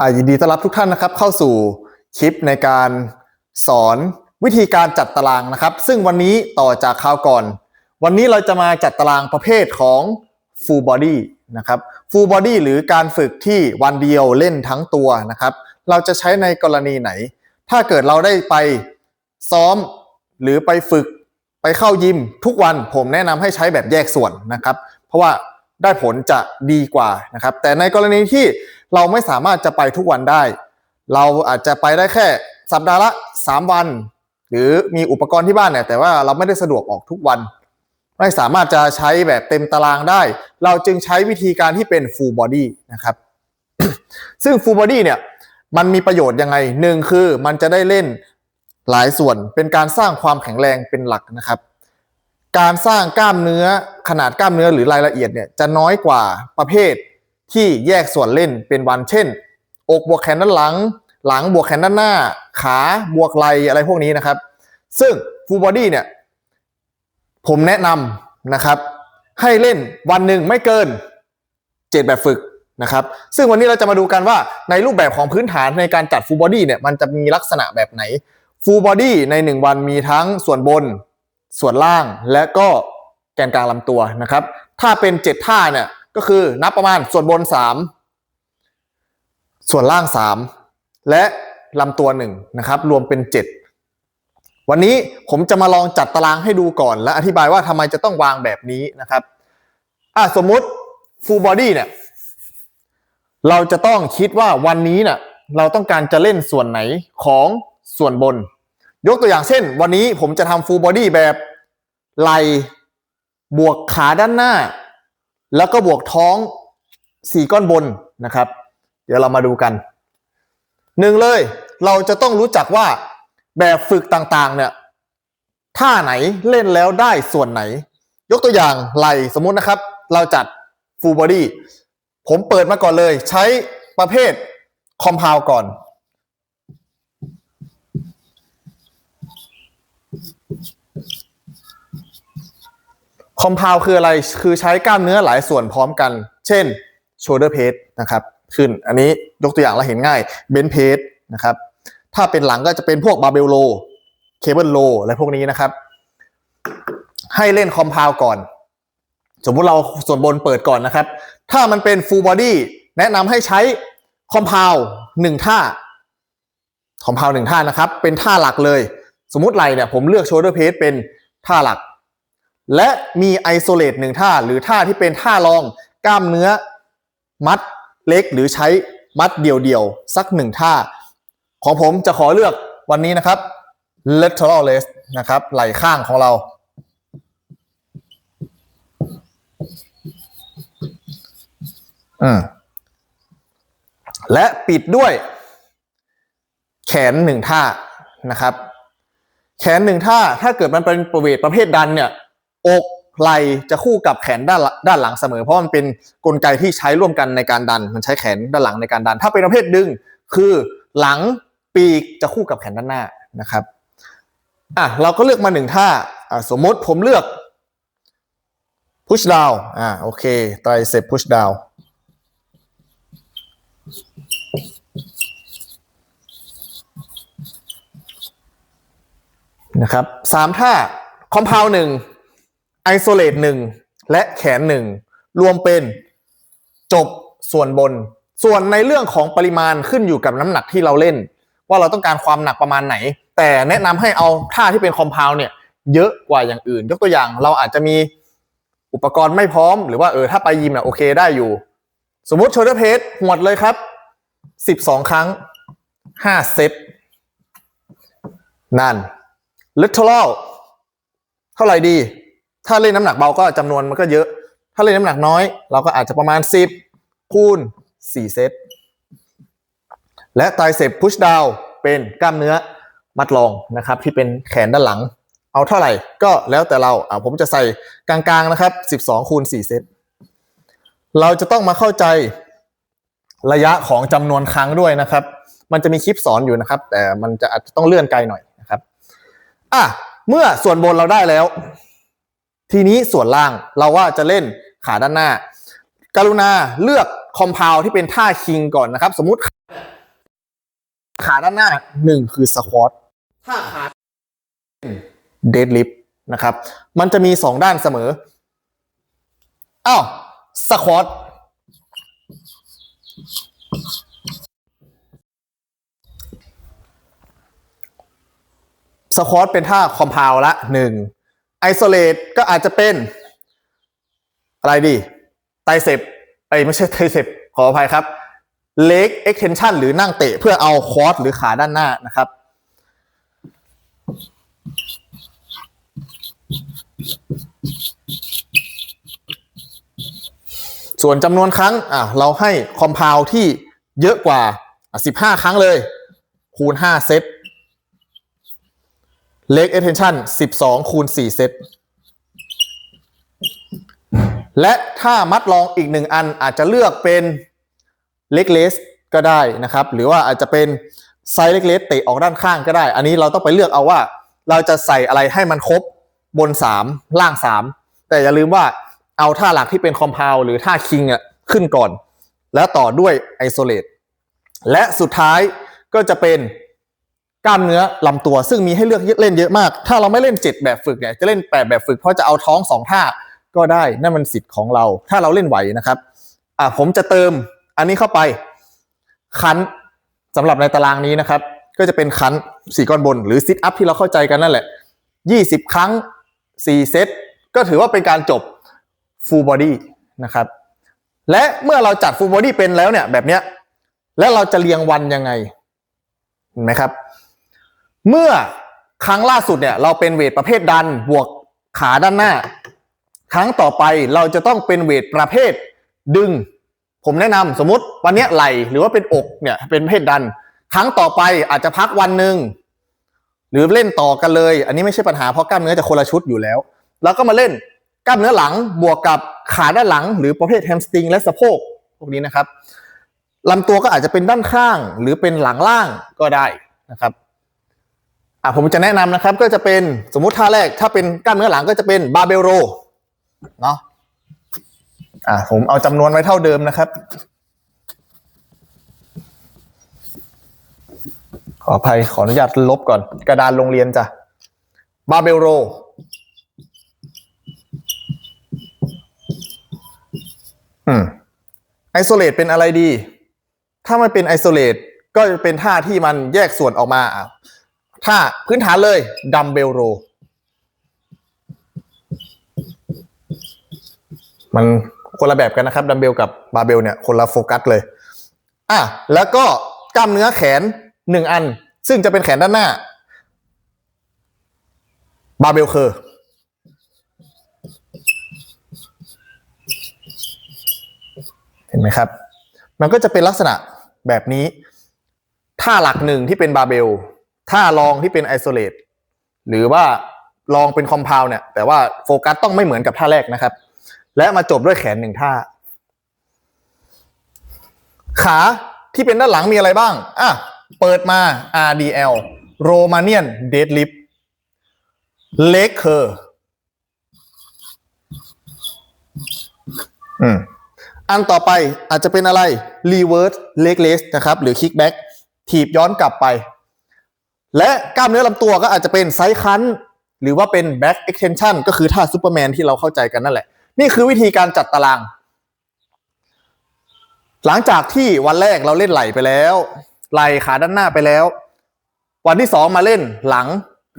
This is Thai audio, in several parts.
อ่ายินดีต้อนรับทุกท่านนะครับ เข้าสู่คลิปในการสอนวิธีการจัดตารางนะครับ ซึ่งวันนี้ต่อจากคราวก่อน วันนี้เราจะมาจัดตารางประเภทของ full body นะครับ full body หรือการฝึกที่วันเดียวเล่นทั้งตัวนะครับ เราจะใช้ในกรณีไหน ถ้าเกิดเราได้ไปซ้อมหรือไปฝึกไปเข้ายิมทุกวันผมแนะนำให้ใช้แบบแยกส่วนนะครับ เพราะว่าได้ผลจะดีกว่านะครับ แต่ในกรณีที่ เราไม่สามารถจะไปทุกวันได้ เราอาจจะไปได้แค่สัปดาห์ละ 3 วัน หรือมีอุปกรณ์ที่บ้านเนี่ยแต่ว่าเราไม่ได้สะดวกออกทุกวัน ไม่สามารถจะใช้แบบเต็มตารางได้ เราจึงใช้วิธีการที่เป็น full body นะครับ ซึ่ง full body เนี่ยมันมีประโยชน์ยังไงหนึ่งคือมันจะได้เล่นหลายส่วนเป็นการสร้างความแข็งแรงเป็นหลักนะครับ การสร้างกล้ามเนื้อขนาดกล้ามเนื้อหรือรายละเอียดเนี่ยจะน้อยกว่าประเภท ที่แยกส่วนเล่นเป็นวันเช่น อกบวกแขนด้านหลัง หลังบวกแขนด้านหน้า ขาบวกไหล่อะไรพวกนี้นะครับ ซึ่ง full body เนี่ยผมแนะนำนะครับ ให้เล่นวันหนึ่งไม่เกิน 7 แบบฝึกนะครับ ซึ่งวันนี้เราจะมาดูกันว่าในรูปแบบของพื้นฐานในการจัด full body เนี่ยมันจะมีลักษณะแบบไหน full body ใน 1 วันมีทั้งส่วนบน ส่วนล่างและก็แกนกลางลำตัวนะครับ ถ้าเป็น 7 ท่าเนี่ย ก็คือนับประมาณส่วนบน 3 ส่วนล่าง 3 และลำตัว1นะครับรวมเป็น 7 วันนี้ผมจะมาลองจัดตารางให้ดูก่อน และอธิบายว่าทำไมจะต้องวางแบบนี้นะครับอะสมมุติ full body เนี่ยเราจะต้องคิดว่าวันนี้เนี่ยเราต้องการจะเล่นส่วนไหนของส่วนบน ยกตัวอย่างเช่น วันนี้ผมจะทำ full body แบบไหลบวกขาด้านหน้า แล้วก็บวกท้องสี่ก้อนบนนะครับ เดี๋ยวเรามาดูกันหนึ่งเลยเราจะต้องรู้จักว่าแบบฝึกต่างๆเนี่ยท่าไหนเล่นแล้วได้ส่วนไหน ยกตัวอย่างไหลสมมุตินะครับ เราจัด full body ผมเปิดมาก่อนเลย ใช้ประเภท compound ก่อน คอมเพาวคืออะไรคือใช้กล้ามเนื้อหลายส่วนพร้อมกัน เช่น shoulder press นะครับขึ้นอันนี้ยกตัวอย่างเราเห็นง่าย bench press นะครับถ้าเป็นหลังก็จะเป็นพวก barbell row cable row อะไรพวกนี้นะครับ ให้เล่นคอมเพาวก่อน สมมุติเราส่วนบนเปิดก่อนนะครับ ถ้ามันเป็น full body แนะนำให้ใช้คอมเพาวหนึ่งท่าคอมเพาวหนึ่งท่านะครับ เป็นท่าหลักเลย สมมติไหลเนี่ยผมเลือก shoulder press เป็นท่าหลัก และมีไอโซเลตหนึ่งท่า หรือท่าที่เป็นท่ารองกล้ามเนื้อ มัดเล็กหรือใช้มัดเดี่ยวๆ สักหนึ่งท่า ของผมจะขอเลือกวันนี้นะครับ lateral raise นะครับ ไหล่ข้างของเราอืมและปิดด้วย แขนหนึ่งท่านะครับ แขนหนึ่งท่าถ้าเกิดมันเป็นประเวทประเภทดันเนี่ย อกไหลจะคู่กับแขนด้านหลังด้านหลังเสมอ เพราะมันเป็นกลไกที่ใช้ร่วมกันในการดัน มันใช้แขนด้านหลังในการดัน ถ้าเป็นประเภทดึงคือหลังปีกจะคู่กับแขนด้านหน้านะครับอะเราก็เลือกมาหนึ่งท่าอะสมมติผมเลือก push down อ่าโอเค tricep push down นะครับสามท่า compound หนึ่ง isolate หนึ่งและแขนหนึ่งรวมเป็นจบส่วนบน ส่วนในเรื่องของปริมาณขึ้นอยู่กับน้ำหนักที่เราเล่น ว่าเราต้องการความหนักประมาณไหน แต่แนะนำให้เอาท่าที่เป็น compound เนี่ยเยอะกว่าอย่างอื่น ยกตัวอย่างเราอาจจะมีอุปกรณ์ไม่พร้อม หรือว่าเออถ้าไปยิมเนี่ยโอเคได้อยู่ สมมติ shoulder press หวดเลยครับ 12 ครั้ง 5 เซตนั่น lateral เท่าไหร่ดี ถ้าเล่นน้ำหนักเบาก็จำนวนมันก็เยอะ ถ้าเล่นน้ำหนักน้อย เราก็อาจจะประมาณ 10 คูณ 4 เซต และไตรเซปพุชดาวเป็นกล้ามเนื้อมัดรองนะครับ ที่เป็นแขนด้านหลัง เอาเท่าไหร่ก็แล้วแต่เราอ่าผมจะใส่กลางๆนะครับ 12 คูณ 4 เซต เราจะต้องมาเข้าใจระยะของจำนวนครั้งด้วยนะครับ มันจะมีคลิปสอนอยู่นะครับ แต่มันจะอาจจะต้องเลื่อนไกลหน่อยนะครับ อะ เมื่อส่วนบนเราได้แล้ว ทีนี้ส่วนล่างเราว่าจะเล่นขาด้านหน้า กรุณาเลือกคอมเพลที่เป็นท่าคิงก่อนนะครับ สมมติ ขาด้านหน้าหนึ่งคือสควอตถ้าขาเดดลิฟนะครับ มันจะมีสองด้านเสมออ้าวสควอตสควอตเป็นท่าคอมเพลละหนึ่ง ไอโซเลตก็อาจจะเป็น อะไรดีไตเซปไอไม่ใช่ไตเซปขออภัยครับเล็กเอ็กเทนชันหรือนั่งเตะเพื่อเอาคอร์สหรือขาด้านหน้านะครับ ส่วนจำนวนครั้งอะเราให้คอมเพลที่เยอะกว่า 15 ครั้งเลย คูณ 5 เซต เล็กเอเทนชัน12คูณ4เซต และถ้ามัดรองอีกหนึ่งอันอาจจะเลือกเป็นเล็กเลสก็ได้นะครับ หรือว่าอาจจะเป็นไซส์เล็กเลสเตะออกด้านข้างก็ได้ อันนี้เราต้องไปเลือกเอาว่า เราจะใส่อะไรให้มันครบบน 3 ล่าง 3 แต่อย่าลืมว่าเอาท่าหลักที่เป็นคอมเพลหรือท่าคิงอะขึ้นก่อน แล้วต่อด้วยไอโซเลตและสุดท้ายก็จะเป็น กล้ามเนื้อลำตัวซึ่งมีให้เลือกเล่นเยอะมาก ถ้าเราไม่เล่น 7 แบบฝึกเนี่ยจะเล่น 8 แบบฝึกเพราะจะเอาท้อง 2 ท่าก็ได้นั่นมันสิทธิ์ของเรา ถ้าเราเล่นไหวนะครับอะผมจะเติมอันนี้เข้าไป คันสำหรับในตารางนี้นะครับ ก็จะเป็นคันสี่ก้อนบนหรือซิทอัพที่เราเข้าใจกันนั่นแหละ 20 ครั้ง 4 เซตก็ถือว่าเป็นการจบ full body นะครับและเมื่อเราจัด full body เป็นแล้วเนี่ยแบบเนี้ยแล้วเราจะเรียงวันยังไงเห็นไหมครับ เมื่อครั้งล่าสุดเนี่ยเราเป็นเวทประเภทดันบวกขาด้านหน้า ครั้งต่อไปเราจะต้องเป็นเวทประเภทดึง ผมแนะนำสมมติวันนี้ไหลหรือว่าเป็นอกเนี่ยเป็นประเภทดัน ครั้งต่อไปอาจจะพักวันหนึ่งหรือเล่นต่อกันเลย อันนี้ไม่ใช่ปัญหาเพราะกล้ามเนื้อจะคนละชุดอยู่แล้ว แล้วก็มาเล่นกล้ามเนื้อหลังบวกกับขาด้านหลัง หรือประเภทแฮมสตริงและสะโพกพวกนี้นะครับลำตัวก็อาจจะเป็นด้านข้างหรือเป็นหลังล่างก็ได้นะครับ อะผมจะแนะนำนะครับก็จะเป็นสมมุติท่าแรกถ้าเป็นกล้ามเนื้อหลังก็จะเป็นบาเบลโรเนาะอะผมเอาจำนวนไว้เท่าเดิมนะครับ ขออภัยขออนุญาตลบก่อน กระดานโรงเรียนจ้ะบาเบลโรอืมไอโซเลตเป็นอะไรดี ถ้ามันเป็นไอโซเลตก็จะเป็นท่าที่มันแยกส่วนออกมาอะ ท่าพื้นฐานเลยดัมเบลโร มันคนละแบบกันนะครับดัมเบลกับบาเบลเนี่ยคนละโฟกัสเลย อะแล้วก็กล้ามเนื้อแขนหนึ่งอัน ซึ่งจะเป็นแขนด้านหน้า บาเบลเคอร์เห็นไหมครับ มันก็จะเป็นลักษณะแบบนี้ ท่าหลักหนึ่งที่เป็นบาเบล ท่ารองที่เป็นไอโซเลตหรือว่าลองเป็นคอมเพลเนี่ย แต่ว่าโฟกัสต้องไม่เหมือนกับท่าแรกนะครับ และมาจบด้วยแขนหนึ่งท่า ขาที่เป็นด้านหลังมีอะไรบ้าง อะ เปิดมา RDL Romanian Deadlift Leg Curl อืมอันต่อไปอาจจะเป็นอะไร Reverse Leg Raise นะครับ หรือ Kickback ถีบย้อนกลับไป และกล้ามเนื้อลำตัวก็อาจจะเป็นไซส์คันหรือว่าเป็น back extension ก็คือท่าซูเปอร์แมนที่เราเข้าใจกันนั่นแหละ นี่คือวิธีการจัดตาราง หลังจากที่วันแรกเราเล่นไหลไปแล้ว ไหลขาด้านหน้าไปแล้ว วันที่สองมาเล่นหลัง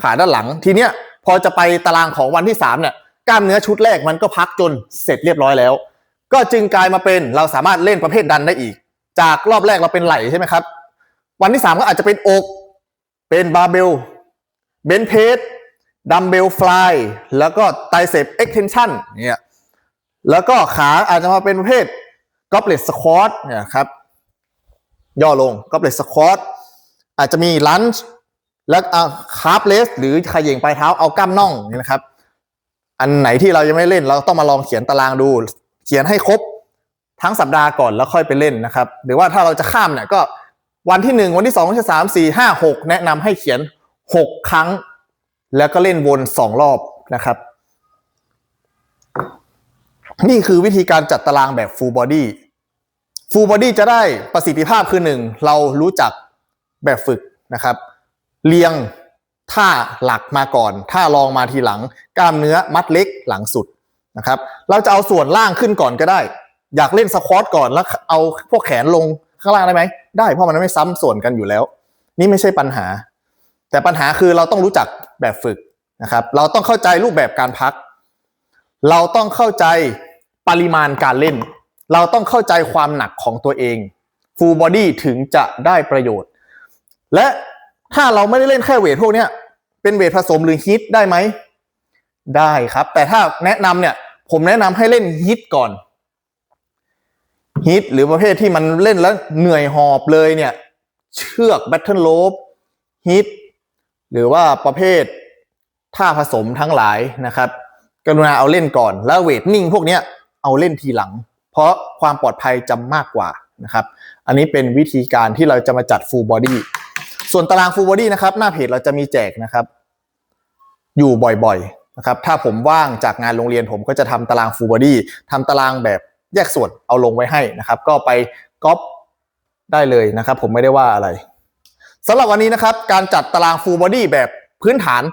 ขาด้านหลัง ทีเนี้ยพอจะไปตารางของวันที่สามเนี่ยกล้ามเนื้อชุดแรกมันก็พักจนเสร็จเรียบร้อยแล้ว ก็จึงกลายมาเป็นเราสามารถเล่นประเภทดันได้อีก จากรอบแรกเราเป็นไหลใช่ไหมครับ วันที่สามก็อาจจะเป็นอก เป็นบาร์เบลเบนเพสดัมเบลฟลายแล้วก็ไตเซปเอ็กเทนชันเนี่ยแล้วก็ขาอาจจะมาเป็นประเภทก o บเล t สควอตเนี่ยครับย่อลงก o บเล t สควอตอาจจะมีลันช์แล้วคาร์บเลสหรือขย่งปลายเท้าเอากล้ามน่องนี่นะครับ อันไหนที่เรายังไม่เล่นเราต้องมาลองเขียนตารางดู เขียนให้ครบทั้งสัปดาห์ก่อนแล้วค่อยไปเล่นนะครับ หรือว่าถ้าเราจะข้ามเนี่ยก็ วันที่หนึ่งวันที่สองวันที่สามสี่ห้าหกแนะนำให้เขียนหกครั้ง แล้วก็เล่นวนสองรอบนะครับ นี่คือวิธีการจัดตารางแบบ full body full body จะได้ประสิทธิภาพคือหนึ่งเรารู้จักแบบฝึกนะครับ เรียงท่าหลักมาก่อนท่ารองมาทีหลัง กล้ามเนื้อมัดเล็กหลังสุดนะครับ เราจะเอาส่วนล่างขึ้นก่อนก็ได้ อยากเล่นสควอตก่อนแล้วเอาพวกแขนลง ข้างล่างได้ไหมได้เพราะมันไม่ซ้ำส่วนกันอยู่แล้ว นี่ไม่ใช่ปัญหา แต่ปัญหาคือเราต้องรู้จักแบบฝึกนะครับ เราต้องเข้าใจรูปแบบการพัก เราต้องเข้าใจปริมาณการเล่น เราต้องเข้าใจความหนักของตัวเอง full body ถึงจะได้ประโยชน์ และถ้าเราไม่ได้เล่นแค่เวทพวกนี้เป็นเวทผสมหรือฮิตได้ไหมได้ครับ แต่ถ้าแนะนำเนี่ยผมแนะนำให้เล่นฮิตก่อน ฮิตหรือประเภทที่มันเล่นแล้วเหนื่อยหอบเลยเนี่ย เชือกแบทเทิลโลบฮิตหรือว่าประเภทท่าผสมทั้งหลายนะครับ กรุณาเอาเล่นก่อน แล้วเวทนิ่งพวกเนี้ยเอาเล่นทีหลัง เพราะความปลอดภัยจะมากกว่านะครับ อันนี้เป็นวิธีการที่เราจะมาจัด full body ส่วนตาราง full body นะครับ หน้าเพจเราจะมีแจกนะครับ อยู่บ่อยๆนะครับ ถ้าผมว่างจากงานโรงเรียนผมก็จะทำตาราง full body ทำตารางแบบ แยกส่วนเอาลงไว้ให้นะครับ ก็ไปก๊อปได้เลยนะครับ ผมไม่ได้ว่าอะไรสำหรับวันนี้นะครับ การจัดตาราง full body แบบพื้นฐาน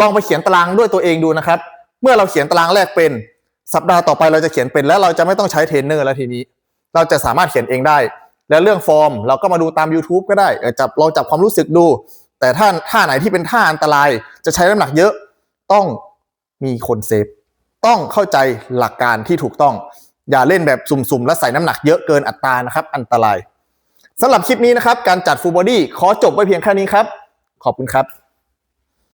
ลองไปเขียนตารางด้วยตัวเองดูนะครับ เมื่อเราเขียนตารางแรกเป็นสัปดาห์ต่อไปเราจะเขียนเป็นแล้วเราจะไม่ต้องใช้เทรนเนอร์แล้วทีนี้ เราจะสามารถเขียนเองได้ แล้วเรื่องฟอร์ม เราก็มาดูตาม YouTube ก็ได้จับเราจับความรู้สึกดู แต่ถ้าท่าไหนที่เป็นท่าอันตราย จะใช้น้ำหนักเยอะต้องมีคนเซฟต้องเข้าใจหลักการที่ถูกต้อง อย่าเล่นแบบสุ่มๆ และใส่น้ำหนักเยอะเกินอัตรานะครับ อันตรายสำหรับคลิปนี้นะครับ การจัดฟูลบอดี้ขอจบไว้เพียงแค่นี้ครับ ขอบคุณครับ